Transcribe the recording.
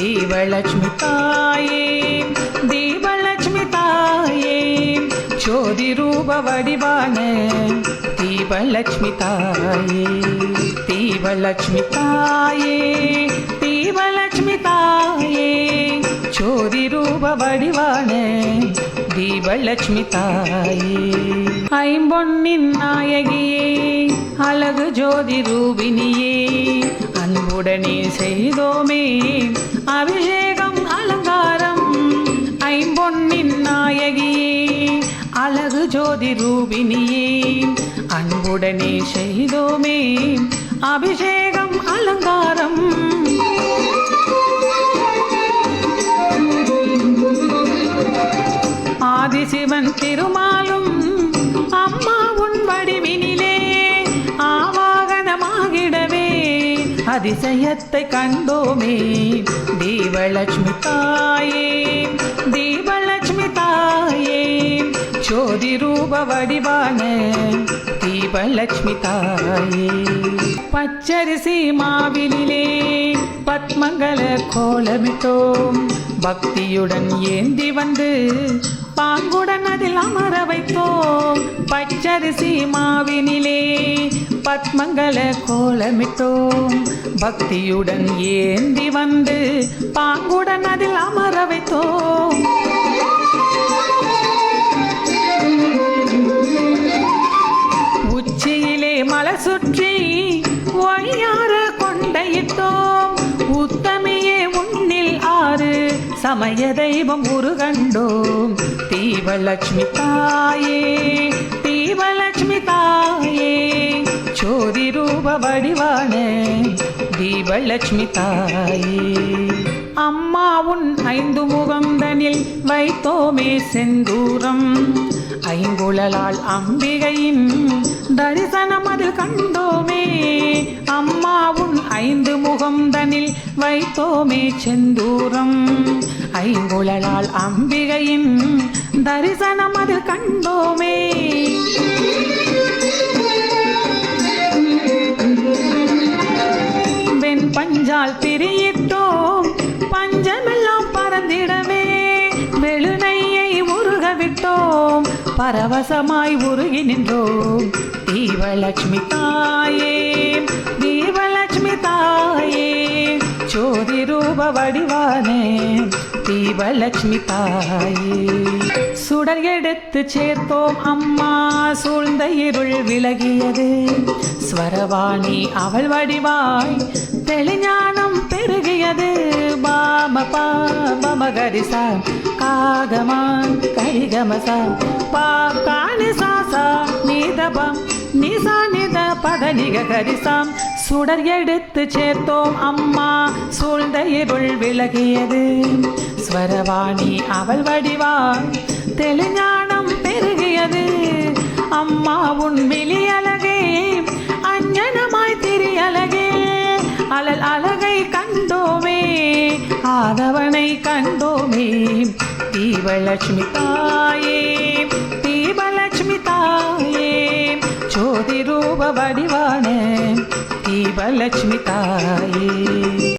தீபலட்சுமி தாயே தீபலட்சுமி தாயே ஜோதி ரூப வடிவான தீபலட்சுமி தாயே தீபலட்சுமி தாயே தீபலட்சுமி தாயே ஜோதி ரூப வடிவான தீபலட்சுமி தாயே. ஐம்பொன்னின் நாயகியே அழகு ஜோதி ரூபினியே அன்புடனே செய்தோமே. அபிஷேகம் அலங்காரம் ஐம்பொன்னின் நாயகியே. அழகு ஜோதி ரூபினியே அன்புடனே செய்தோமே. அபிஷேகம் அலங்காரம். ஆதிசிவன் திருமாலும் அம்மா அதிசயத்தை கண்டோமே தீபலட்சுமி தாயே தீபலட்சுமி தாயே ஜோதி ரூப வடிவான தீபலட்சுமி தாயே. பச்சரிசி மாவிலே பத்மங்கள கோலமிட்டோம். பக்தியுடன் ஏந்தி வந்து பாங்குடன் அதில் அமர வைத்தோம். பச்சரிசி மாவினிலே பத்மங்கல கோலமிட்டோம். பக்தியுடன் ஏந்தி வந்து பாங்குடன் அதில் அமர வைத்தோம். உச்சியிலே மலை சுற்றி ஒய்யார கொண்டையிட்டோம். உத்தமையே உன்னில் ஆறு சமய தெய்வம் உருகண்டோம். தீவலட்சுமி தாயே வடிவானே தீபலட்சுமி தாயே. அம்மா உன் ஐந்து முகந்தனில் வைத்தோமே செந்தூரம். ஐங்குழலால் அம்பிகையின் தரிசனம் அதில் கண்டோமே. அம்மா உன் ஐந்து முகந்தனில் வைத்தோமே செந்தூரம். ஐங்குழலால் அம்பிகையின் தரிசனம் அதில் கண்டோமே. பஞ்சால் பிரியிட்டோம். பஞ்சமெல்லாம் பறந்திடவே வெளுநையை உருக விட்டோம் பரவசமாய் உருகி நின்றோம். தீவலட்சுமி தாயே தீவலட்சுமி தாயே ஜோதி ரூப வடிவானே தீவலட்சுமி தாயே. சுடர் எடுத்து சேர்த்தோம் அம்மா. சூழ்ந்த இருள் விலகியது. ஸ்வரவாணி அவள் வடிவாய் தெளிஞானம் பெருகியது. பாம பாம கரிசா காகமா கரிகமசா பா காணி சாசா நீதபம் நிசா நித பதனிக கரிசாம் சுடர் எடுத்து சேர்த்தோம் அம்மா. சூழ்ந்த இருள் விலகியது. ஸ்வரவாணி அவள் வடிவாய் தெளிஞானம் பெருகியது. அம்மா உன் விழி அழகே அஞ்சனமாய் திரியழகே. அலல் அழகை கண்டோமே ஆதவனை கண்டோமே. தீபலட்சுமி தாயே தீபலட்சுமி தாயே. ஜோதி ரூப வடிவான தீபலட்சுமி தாயே.